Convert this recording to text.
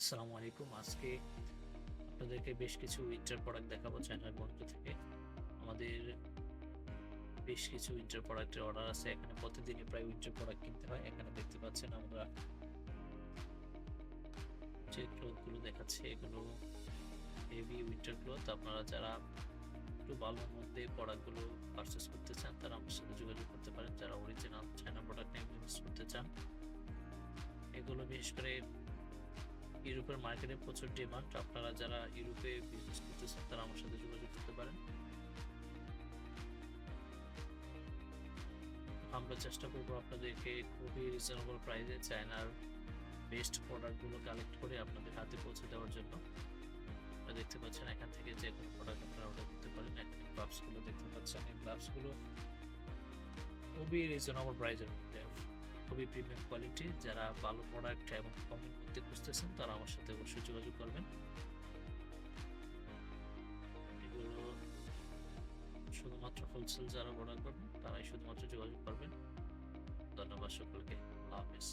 আসসালামু আলাইকুম। আজকে আপনাদেরকে বেশ কিছু উইন্টার প্রোডাক্ট দেখাবো চায়নার বন্ধু থেকে। আমাদের বেশ কিছু উইন্টার প্রোডাক্টের অর্ডার আছে। এখানে প্রতিদিনই প্রায় উইন্টার প্রোডাক্ট কিনতে হয়। এখানে দেখতে পাচ্ছেন আমরা যে ক্লোথগুলো দেখাচ্ছে, এগুলো হেভি উইন্টার ক্লোথ আপনারা যারা একটু ভালোর মধ্যে প্রোডাক্টগুলো পারচেস করতে চান, তারা আমার সাথে যোগাযোগ করতে পারেন। যারা অরিজিনাল চায়না প্রোডাক্ট নিয়ে বিজনেস করতে চান, এগুলো বিশেষ করে ইউরোপের মার্কেটে প্রচুর ডিমান্ড আপনারা যারা ইউরোপে বিজনেস করতেছেন, তারা আমার সাথে যোগাযোগ করতে পারেন। আমরা চেষ্টা করব আপনাদেরকে খুবই রিজনেবল প্রাইসে চায়নার বেস্ট প্রোডাক্টগুলো কালেক্ট করে আপনাদের হাতে পৌঁছে দেওয়ার জন্য। আপনারা দেখতে পাচ্ছেন এখান থেকে যে কোনো প্রোডাক্ট আপনারা অর্ডার করতে পারেন। এখানে গ্লাভসগুলো দেখতে পাচ্ছেন এই গ্লাভসগুলো খুবই রিজনেবল প্রাইসের মধ্যে। খুবই প্রিমিয়াম কোয়ালিটি যারা ভালো প্রোডাক্ট এবং মধ্যে খুঁজতেছেন তারা আমার সাথে অবশ্যই যোগাযোগ করবেন। এগুলো শুধুমাত্র হোলসেল যারা অর্ডার করবেন তারাই শুধুমাত্র যোগাযোগ করবেন। ধন্যবাদ সকলকে। আল্লাহ হাফিজ।